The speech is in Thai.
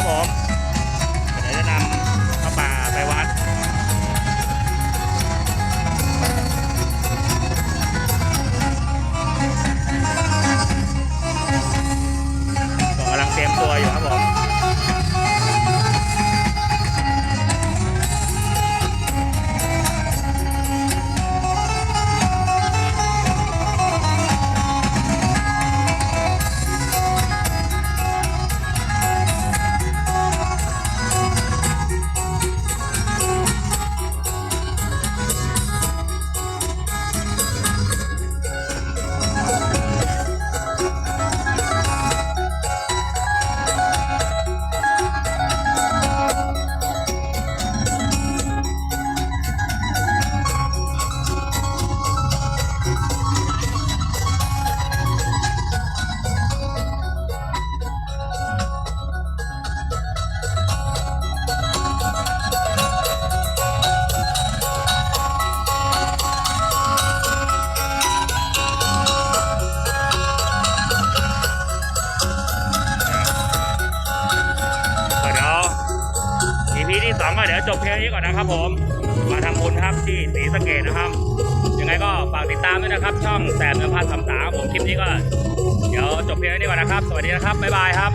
come on. สองก็เดี๋ยวจบเพลงนี้ก่อนนะครับผม มาทำบุญครับที่ศรีสะเกดนะครับ ยังไงก็ฝากติดตามด้วยนะครับ ช่องแสบเนื้อพันสามสามผมคลิปนี้ก็ เดี๋ยวจบเพลงนี้ก่อนนะครับ สวัสดีนะครับ บ๊ายบายครับ